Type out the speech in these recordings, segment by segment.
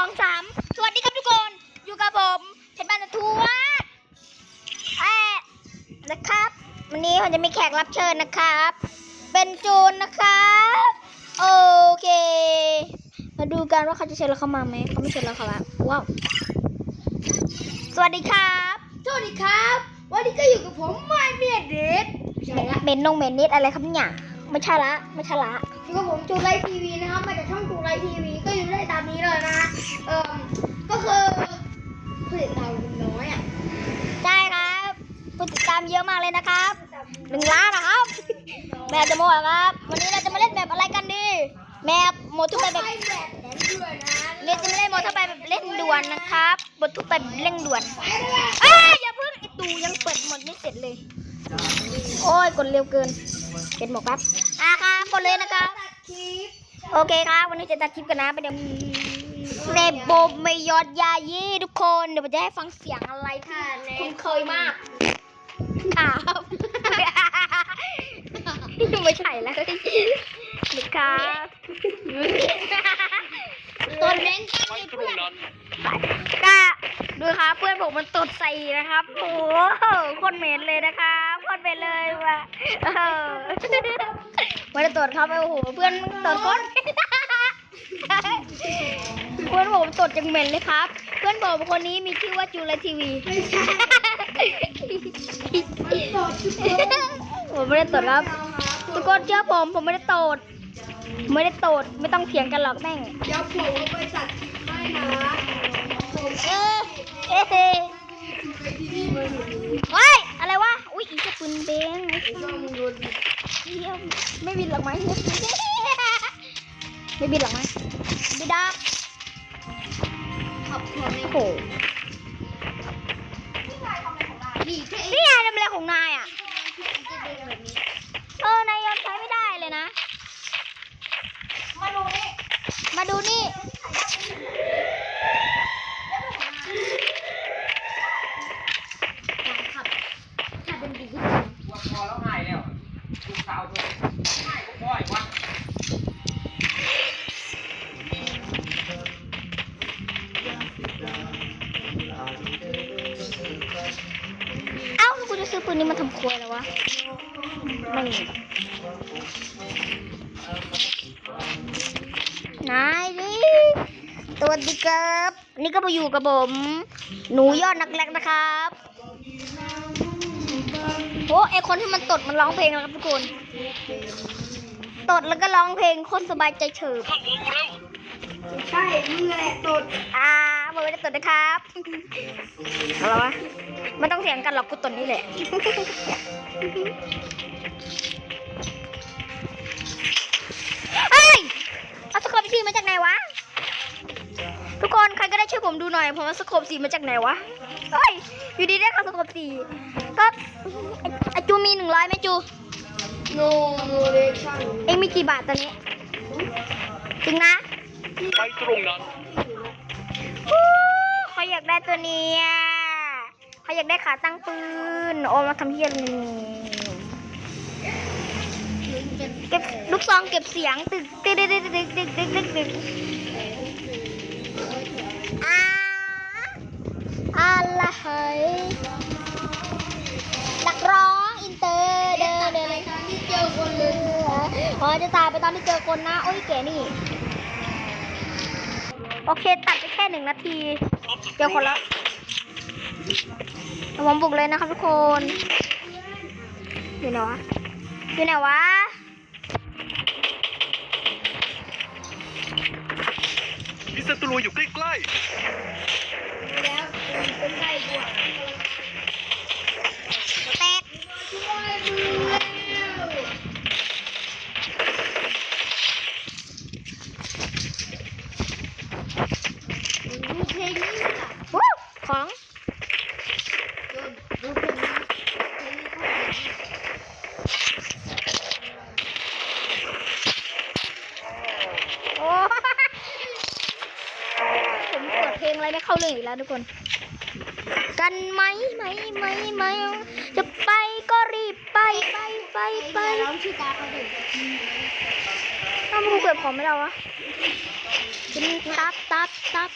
องสามสวัสดีครับทุกคน อยู่กับผมเพชรบ้านทัวร์แอะนะครับ วันนี้ผมจะมีแขกรับเชิญนะครับ เป็นจูนนะครับ โอเค มาดูกันว่าเขาจะเชิญเราเข้ามาไหมเขาไม่เชิญเราเข้ามาว้าว สวัสดีครับ สวัสดีครับ วันนี้ก็อยู่กับผมไมเมียเด็ดใช่ละเมนนงเมนนิดอะไรครับเนี่ยไม่ใช่ละไม่ใช่ละ อยู่กับผมจูไลทีวีนะครับมาจากช่องจูไลทีวีก็อยู่ได้ตามนี้เลยนะฮะเอ่อก็คือผู้ติดตามคุณน้อยอะใช่ครับผู้ติดตามเยอะมากเลยนะครับหนึ่งล้านนะครับแมปจะโมดครับ วันนี้เราจะมาเล่นแบบอะไรกันดีแมปโมทุกไปแบบไปแบบนั้นด้วยนะเล่นจะไม่เล่นโมทุกไปแบบเล่นด่วนนะครับบททุกไปแบบเร่งด่วนไปเลยอ้ายอย่าเพิ่งไอตูยังเปิดหมดไม่เสร็จเลย โอ้ยกดเร็วเกินเป็นหมกครับอะครับ กดเลยนะครับตัดคลิปโอเคครับวันนี้จะตัดคลิปกันนะไปเดี๋ยวเนโบไม่ยอดยายี่ทุกคนเดี๋ยวผมจะให้ฟังเสียงอะไรที่คุ้นเคยมากครับไม่ใช่แล้วนะครับตัวเน้นตั้งไปให้ตรเพื่งอนนั้นก็ดูครับเพื่อนผมมันตดใส่นะครับโอ้โหคนเหม็นเลยนะครับคนไปเลยว่ะเออ ไม่ได้ตดครับโอ้โหเพื่อนมันตดก้นเพื่อนผมตดจังเหม็นเลยครับ เพื่อนผมคนนี้มีชื่อว่าจูเลทีวีไม่ใช่ตดทุกคนผมไม่ได้ตดครับทุกคนเชื่อผมผมไม่ได้ตด ไม่ได้ตดไม่ต้องเถียงกันหรอกแม่งเดี๋ยวผมเอาไปตัดคลิปให้นะผมเออเอ๊ะไปที่นี่มาหนูเฮ้ยอะไรวะอุ้ยอีกจะปืนเบงไอ้ช่องมึงโดน เยี่ยไม่บินหรอกไหมไม่บินหรอกไหมบินดักขับหัวในโอ้โหดีแค่นี่ไงทำอะไรของนายนี่ไงทำอะไรของนาย ซื้อปืนนี้มาทำครัวแล้ววะ ไม่มีนายดิสวัสดีครับ นี่ก็มาอยู่กับผม หนูยอดนักแรกนะครับโอ้ไอคนที่มันตดมันร้องเพลงแล้วครับทุกคน ตดแล้วก็ร้องเพลงโคตรสบายใจเฉิบเข้าวงเร็วใช่มึงแหละตด อ่าผมไม่ได้ตดนะครับอะไรวะ ไม่ต้องเถียงกันหรอกกูตดนี่แหละเฮ้ย เอาสโคปสีมาจากไหนวะ ทุกคนใครก็ได้ช่วยผมดูหน่อย ผมเอาสโคปสีมาจากไหนวะ เฮ้ย อยู่ดีได้ค่ะสโคปสีก็ไอ้ไอจูมีหนึ่งร้อยไหมจูโนโนเลชั่นเอ็งมีกี่บาทตอนนี้ จริงนะไปตรงนั้นฮู้เขาอยากได้ตัวเนี้ ยเขาอยากได้ขาตั้งปืน โอ้มาทำเฮี้ยนี่เก็บลูกซองเก็บเสียงตึกตึกตึกตึกตึกตึกตึกตึกตึกอาอะไรเฮ้ยนักร้องอินเตอร์เดินเดินเลยที่เจอคนเลยพอจะตายไปตอนที่เจอคนนะ โอ้ยเก๋นี่ โอเคตัดไปแค่หนึ่งนาทีเจอคนแล้ว เดี๋ยวผมบุกเลยนะครับทุกคน อยู่ไหนวะ อยู่ไหนวะ มีศัตรูอยู่ใกล้แล้วเป็นไงบวกแตกช่วยมึงแล้วดูเพลงนี้ล่ะ วู้ของ ดูดูเพลงนี้เพลงนี้เขาเพลง โอ้ผมเปิดเพลงอะไรไม่เข้าเรื่องอีกแล้วทุกคน กันไหมไหมไหมไหมจะไปก็รีบไปไปไปไปร้องชื่อตาเขาดิถ้ามึงเกิดของไม่ได้วะกินตับตับตับ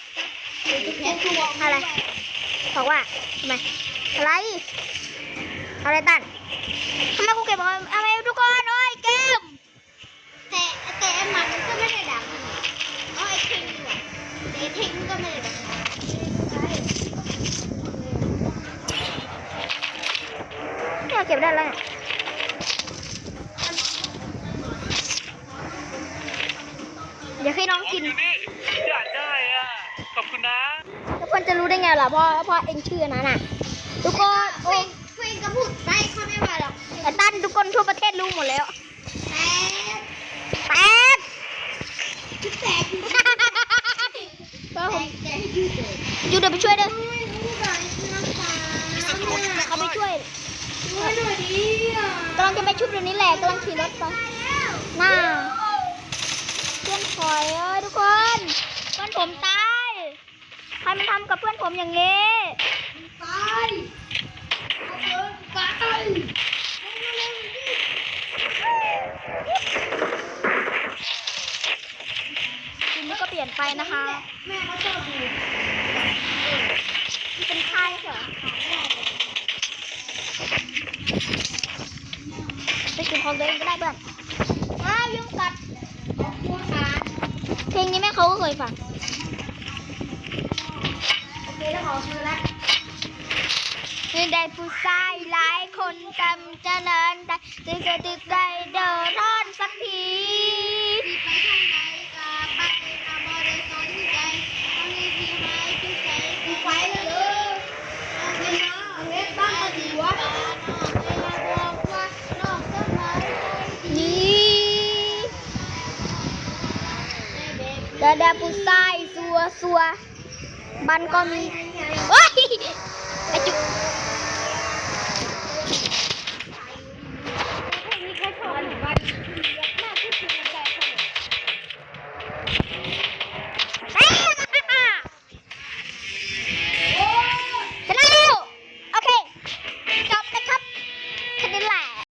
อะไรบอกว่าทำไมอะไร อะไรตัน ทำไมกูเก็บเอาทำไมทุกคนโอ้ยเกมแต่แต่ไอ้หมันมันก็ไม่ได้ดังเอาไอ้เทงดีกว่าแต่ไอ้เทงก็ไม่ได้ดังใช่เนี่ยเก็บได้แล้วเนี่ยเดี๋ยวให้น้องกิน อยู่นี่อยากได้อะ ขอบคุณนะ ทุกคนจะรู้ได้ไงล่ะเพราะเพราะเองชื่อนั้นน่ะ ทุกคนเฟโอ้ งเฟงก็พูดไปเขาไม่ว่าหรอกแต่ตั้นทุกคนทั่วประเทศรู้หมดแล้วแต่แตกคือแตกอยู่ก็แตผมกแต่ให้ยืดยูเดี๋ยวไปช่วยด้อไม่รู้ก่อนคือน้ำตาเขาไปช่วยช่วยหน่อยดิกำลังจะไปชุบเดี๋ยวนี้แหละกำลังขี่รถไปหน้าเพื่อนถอยเอ้ยทุกคนเพื่อนผมตาย ใครมันทำกับเพื่อนผมอย่างนี้ตาย เอาเถอะตายทีนี้ก็เปลี่ยนไปนะคะ แม่เขาชอบดูมันเป็นค่ายเหรอไปกินของตัวเองก็ได้เพื่อนอ้าวยุงกัดขอบคุณค่ะเพลงนี้แม่เขาก็เคยฟัง โอเคแล้วขอซื้อละ มีได้ผู้ชายหลายคนกำจะเนินได้ตึกตึกได้เดินร้อนสักทีไปทางใดก็ไปก็บ่ได้สนใจเอาเลยสิหายไปใจกูไปแล้วเด้อเอาไปนะเอาเฮ็ดบ้านก็ดีวะเวลาบอกว่าน้องสบายใจดีนี่เด็กผู้ชายสัวสัวบันก็มีเฮ้ย Nói chung